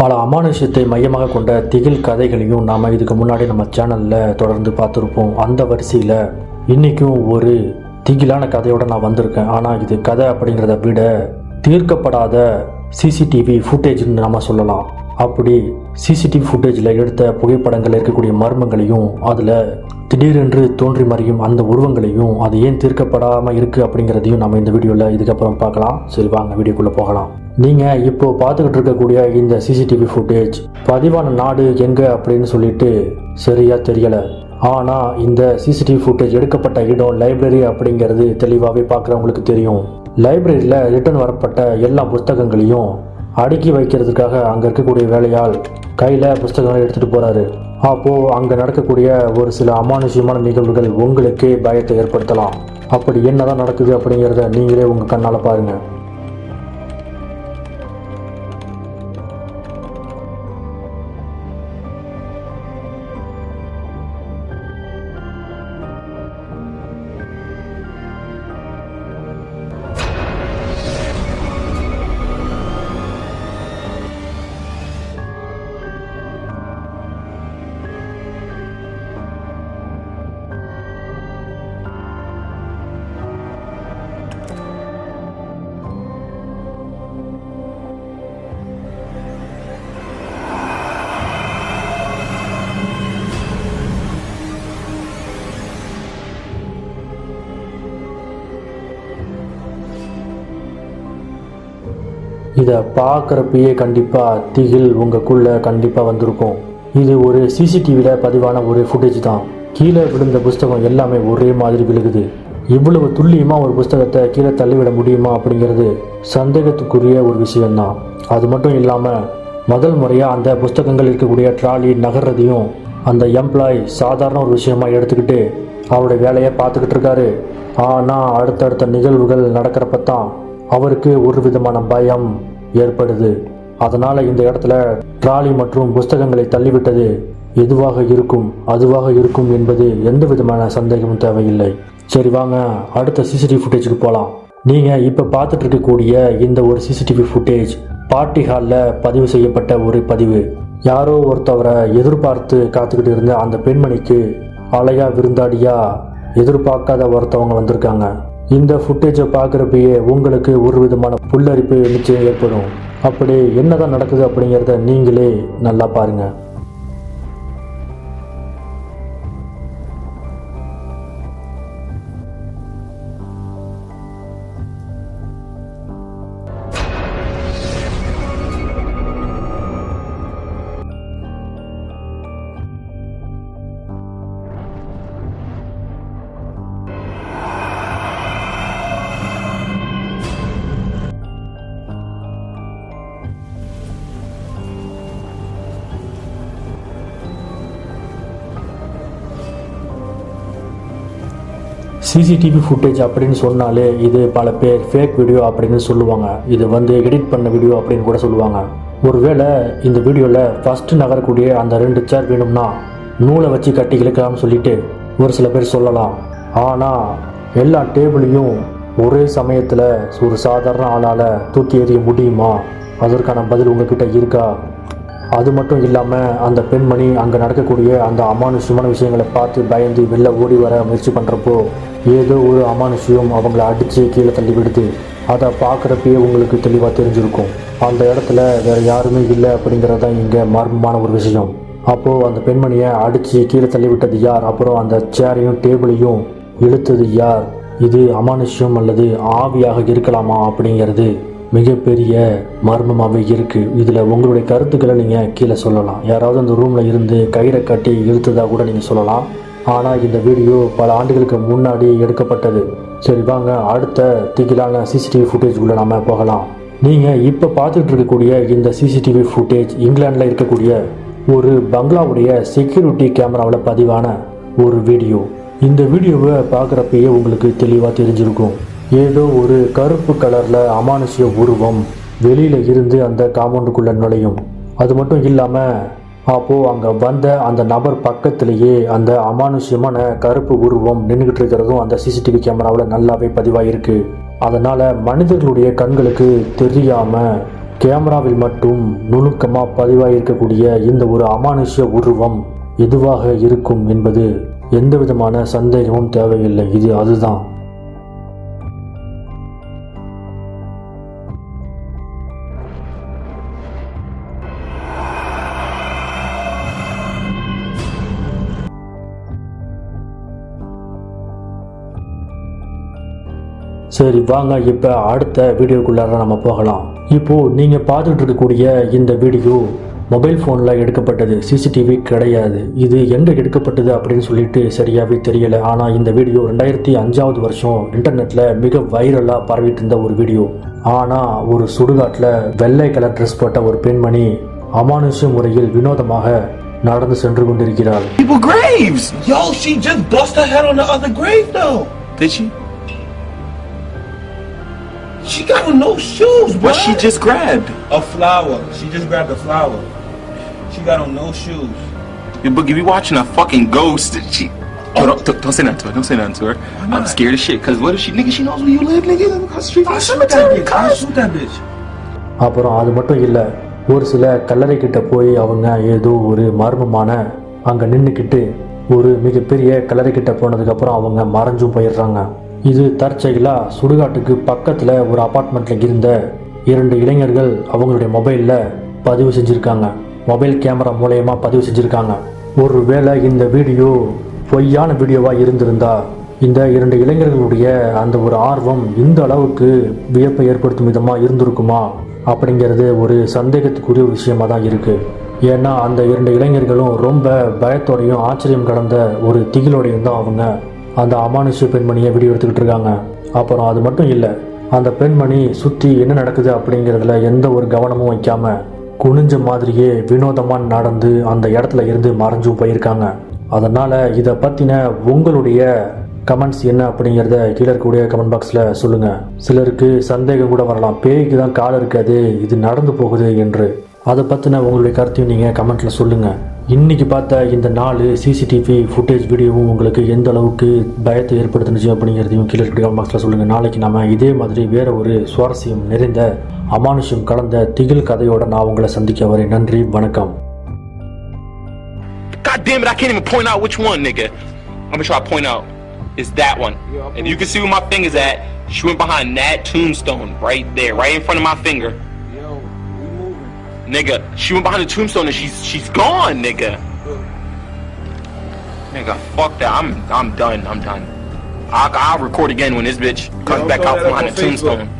பல அமானுஷத்தை மையமாக கொண்ட திகில் கதைகளையும் நாம் இதுக்கு முன்னாடி நம்ம சேனலில் தொடர்ந்து பார்த்துருப்போம். அந்த வரிசையில் இன்றைக்கும் ஒரு திகிலான கதையோடு நான் வந்திருக்கேன். ஆனால் இது கதை அப்படிங்கிறத விட தீர்க்கப்படாத சிசிடிவி ஃபுட்டேஜ்னு நம்ம சொல்லலாம். அப்படி சிசிடிவி ஃபுட்டேஜில் எடுத்த புகைப்படங்கள் இருக்கக்கூடிய மர்மங்களையும் அதில் திடீரென்று தோன்றி மறையும் அந்த உருவங்களையும் அது ஏன் தீர்க்கப்படாமல் இருக்குது அப்படிங்கிறதையும் நம்ம இந்த வீடியோவில் இதுக்கப்புறம் பார்க்கலாம். சரி வாங்க வீடியோக்குள்ளே போகலாம். நீங்கள் இப்போ பார்த்துக்கிட்டு இருக்கக்கூடிய இந்த சிசிடிவி ஃபுட்டேஜ் பதிவான நாடு எங்கே அப்படின்னு சொல்லிட்டு சரியாக தெரியலை. ஆனால் இந்த சிசிடிவி ஃபுட்டேஜ் எடுக்கப்பட்ட இடம் லைப்ரரி அப்படிங்கிறது தெளிவாகவே பார்க்குறவங்களுக்கு தெரியும். லைப்ரரியில் ரிட்டர்ன் வரப்பட்ட எல்லா புஸ்தகங்களையும் அடுக்கி வைக்கிறதுக்காக அங்கே இருக்கக்கூடிய வேலையால் கையில் புஸ்தகங்களை எடுத்துகிட்டு போகிறாரு அப்போது அங்கே நடக்கக்கூடிய ஒரு சில அமானுஷ்யமான நிகழ்வுகள் உங்களுக்கே பயத்தை ஏற்படுத்தலாம். அப்படி என்னதான் நடக்குது அப்படிங்கிறத நீங்களே உங்கள் கண்ணால் பாருங்கள் இதை பார்க்குறப்பயே கண்டிப்பாக திகில் உங்களுக்குள்ளே கண்டிப்பாக வந்திருக்கும். இது ஒரு சிசிடிவியில் பதிவான ஒரு ஃபுட்டேஜ் தான். கீழே விழுந்த புஸ்தகம் எல்லாமே ஒரே மாதிரி விழுகுது. இவ்வளவு துல்லியமாக ஒரு புஸ்தகத்தை கீழே தள்ளிவிட முடியுமா அப்படிங்கிறது சந்தேகத்துக்குரிய ஒரு விஷயம்தான். அது மட்டும் இல்லாமல் முதல் முறையாக அந்த புஸ்தகங்கள் இருக்கக்கூடிய ட்ராலி நகர்றதையும் அந்த எம்ப்ளாய் சாதாரண ஒரு விஷயமா எடுத்துக்கிட்டு அவருடைய வேலையை பார்த்துக்கிட்டு இருக்காரு. ஆனால் அடுத்தடுத்த நிகழ்வுகள் நடக்கிறப்ப தான் அவருக்கு ஒரு விதமான பயம் ஏற்படுது. அதனால் இந்த இடத்துல ட்ராலி மற்றும் புஸ்தகங்களை தள்ளிவிட்டது எதுவாக இருக்கும் அதுவாக இருக்கும் என்பது எந்த விதமான சந்தேகமும் தேவையில்லை. சரி வாங்க அடுத்த சிசிடிவி ஃபுட்டேஜுக்கு போகலாம் நீங்கள் இப்போ பார்த்துட்டு இருக்கக்கூடிய இந்த ஒரு சிசிடிவி ஃபுட்டேஜ் பார்ட்டி ஹாலில் பதிவு செய்யப்பட்ட ஒரு பதிவு. யாரோ ஒருத்தவரை எதிர்பார்த்து காத்துக்கிட்டு இருந்த அந்த பெண்மணிக்கு அலையா விருந்தாடியா எதிர்பார்க்காத ஒருத்தவங்க வந்திருக்காங்க. இந்த ஃபுட்டேஜை பார்க்குறப்பயே உங்களுக்கு ஒரு விதமான புல்லரிப்பு நிச்சயம் ஏற்படும். அப்படி என்னதான் நடக்குது அப்படிங்கிறத நீங்களே நல்லா பாருங்கள் சிசிடிவி ஃபுட்டேஜ் அப்படின்னு சொன்னாலே இது பல பேர் ஃபேக் வீடியோ அப்படின்னு சொல்லுவாங்க. இது வந்து எடிட் பண்ண வீடியோ அப்படின்னு கூட சொல்லுவாங்க. ஒருவேளை இந்த வீடியோவில் ஃபஸ்ட்டு நகரக்கூடிய அந்த ரெண்டு சேர் வேணும்னா நூலை வச்சு கட்டி இழுக்கலாம்னு சொல்லிட்டு ஒரு சில பேர் சொல்லலாம். ஆனால் எல்லா டேபிளையும் ஒரே சமயத்தில் ஒரு சாதாரண ஆளால் தூக்கி எறிய முடியுமா? அதற்கான பதில் உங்ககிட்ட இருக்கா? அது மட்டும் இல்லாமல் அந்த பெண்மணி அங்கே நடக்கக்கூடிய அந்த அமானுஷ்யமான விஷயங்களை பார்த்து பயந்து வெளில ஓடி வர முயற்சி பண்ணுறப்போ ஏதோ ஒரு அமானுஷ்யம் அவங்கள அடித்து கீழே தள்ளி விடுது அதை பார்க்குறப்பயே உங்களுக்கு தெளிவாக தெரிஞ்சிருக்கும். அந்த இடத்துல வேறு யாருமே இல்லை அப்படிங்கிறது தான் இங்கே மர்மமான ஒரு விஷயம். அப்போது அந்த பெண்மணியை அடித்து கீழே தள்ளி விட்டது யார்? அப்புறம் அந்த சேரையும் டேபிளையும் இழுத்தது யார்? இது அமானுஷ்யம் அல்லது ஆவியாக இருக்கலாமா அப்படிங்கிறது மிகப்பெரிய மர்மமாகவே இருக்குது இதில் உங்களுடைய கருத்துக்களை நீங்கள் கீழே சொல்லலாம். யாராவது அந்த ரூமில் இருந்து கயிறை கட்டி இழுத்ததாக கூட நீங்கள் சொல்லலாம். ஆனால் இந்த வீடியோ பல ஆண்டுகளுக்கு முன்னாடி எடுக்கப்பட்டது. சரி வாங்க அடுத்த திகிலான சிசிடிவி ஃபுட்டேஜ்குள்ளே நாம போகலாம். நீங்கள் இப்போ பார்த்துட்டு இருக்கக்கூடிய இந்த சிசிடிவி ஃபுட்டேஜ் இங்கிலாண்டில் இருக்கக்கூடிய ஒரு பங்களாவுடைய செக்யூரிட்டி கேமராவில் பதிவான ஒரு வீடியோ. இந்த வீடியோவை பார்க்குறப்பயே உங்களுக்கு தெளிவாக தெரிஞ்சிருக்கும். ஏதோ ஒரு கருப்பு கலரில் அமானுஷ்ய உருவம் வெளியில் இருந்து அந்த காம்பவுண்டுக்குள்ளே நுழையும். அது மட்டும் இல்லாமல் அப்போது அங்கே வந்த அந்த நபர் பக்கத்திலேயே அந்த அமானுஷ்யமான கருப்பு உருவம் நின்றுக்கிட்டு இருக்கிறதும் அந்த சிசிடிவி கேமராவில் நல்லாவே பதிவாயிருக்கு. அதனால் மனிதர்களுடைய கண்களுக்கு தெரியாமல் கேமராவில் மட்டும் நுணுக்கமாக பதிவாயிருக்கக்கூடிய இந்த ஒரு அமானுஷ்ய உருவம் எதுவாக இருக்கும் என்பது எந்த விதமான சந்தேகமும் தேவையில்லை. இது அதுதான். சரி வாங்க இப்போ அடுத்த வீடியோக்குள்ளார நம்ம போகலாம். இப்போ நீங்கள் பார்த்துட்டு இருக்கக்கூடிய இந்த வீடியோ மொபைல் ஃபோனில் எடுக்கப்பட்டது. சிசிடிவி கிடையாது. இது எங்கே எடுக்கப்பட்டது அப்படின்னு சொல்லிட்டு சரியாகவே தெரியல. ஆனால் இந்த வீடியோ ரெண்டாயிரத்தி அஞ்சாவது வருஷம் இன்டர்நெட்டில் மிக வைரலாக பரவிட்டு இருந்த ஒரு வீடியோ. ஆனால் ஒரு சுடுகாட்டில் வெள்ளை கலர் ட்ரெஸ் போட்ட ஒரு பெண்மணி அமானுஷ்ய முறையில் வினோதமாக நடந்து சென்று கொண்டிருக்கிறாள். She got on no shoes, bro. What she just grabbed? A flower. She just grabbed a flower. She got on no shoes. You boogie be watching a fucking ghost. She. Oh, don't, don't, don't say nothing to her. Don't say nothing to her. I'm scared as shit. Cause what if she, nigga, she knows where you live, nigga? Across the street from I'll the shoot that cemetery. bitch. I'll shoot that bitch. அப்புறம் அது மட்டும் இல்லை ஒரு சில கல்லறை கிட்ட போய் அவங்க ஏதோ ஒரு மர்மமான அங்கே நின்றுக்கிட்டு ஒரு மிகப்பெரிய கல்லறை கிட்ட போனதுக்கப்புறம் அவங்க மறைஞ்சும் போயிடுறாங்க இது தற்செயலாக சுடுகாட்டுக்கு பக்கத்தில் ஒரு அப்பார்ட்மெண்ட்டில் இருந்த இரண்டு இளைஞர்கள் அவங்களுடைய மொபைலில் பதிவு செஞ்சுருக்காங்க. மொபைல் கேமரா மூலயமா பதிவு செஞ்சுருக்காங்க. ஒருவேளை இந்த வீடியோ பொய்யான வீடியோவாக இருந்திருந்தா இந்த இரண்டு இளைஞர்களுடைய அந்த ஒரு ஆர்வம் இந்த அளவுக்கு வியப்பை ஏற்படுத்தும் விதமாக இருந்திருக்குமா? அப்படிங்கிறது ஒரு சந்தேகத்துக்குரிய விஷயமா தான் இருக்குது ஏன்னா அந்த இரண்டு இளைஞர்களும் ரொம்ப பயத்தோடையும் ஆச்சரியம் கடந்த ஒரு திகிலோடையும் தான் அவங்க அந்த அமானுஷ்ய பெண்மணியை வீடியோ எடுத்துக்கிட்டு இருக்காங்க. அப்புறம் அது மட்டும் இல்லை அந்த பெண்மணி சுற்றி என்ன நடக்குது அப்படிங்கிறதுல எந்த ஒரு கவனமும் வைக்காம குனிஞ்ச மாதிரியே வினோதமாக நடந்து அந்த இடத்துல இருந்து மறைஞ்சும் போயிருக்காங்க. அதனால் இதை பற்றின உங்களுடைய கமெண்ட்ஸ் என்ன அப்படிங்கிறத கீழே இருக்கக்கூடிய கமெண்ட் பாக்ஸில் சொல்லுங்கள் சிலருக்கு சந்தேகம் கூட வரலாம். பேய்க்கு தான் கால் இருக்காது இது நடந்து போகுது என்று. அதை பற்றின உங்களுடைய கருத்தையும் நீங்கள் கமெண்ட்டில் சொல்லுங்கள் இன்னைக்கு பார்த்த இந்த நாலு சிசிடிவி ஃபுட்டேஜ் வீடியோவும் உங்களுக்கு எந்த அளவுக்கு பயத்தை ஏற்படுத்துனுச்சு அப்படிங்கிறதையும் கீழே இருக்கிற கமெண்ட் பாக்ஸில் சொல்லுங்கள் நாளைக்கு நாம இதே மாதிரி வேற ஒரு சுவாரஸ்யம் நிறைந்த அமானுஷ்யம் கலந்த திகில் கதையோட நான் உங்களை சந்திக்க வரேன் நன்றி வணக்கம் God damn it, I can't even point out which one, nigga. I'm gonna try to point out. It's that one. If you can see where my finger's at, she went behind that tombstone right there, right in front of my finger. Yo, we moving. Nigga, she went behind the tombstone and she's she's gone, nigga. Nigga, fuck that. I'm I'm done. I'm done. I'll, I'll record again when this bitch comes don't back out from behind the Facebook. tombstone.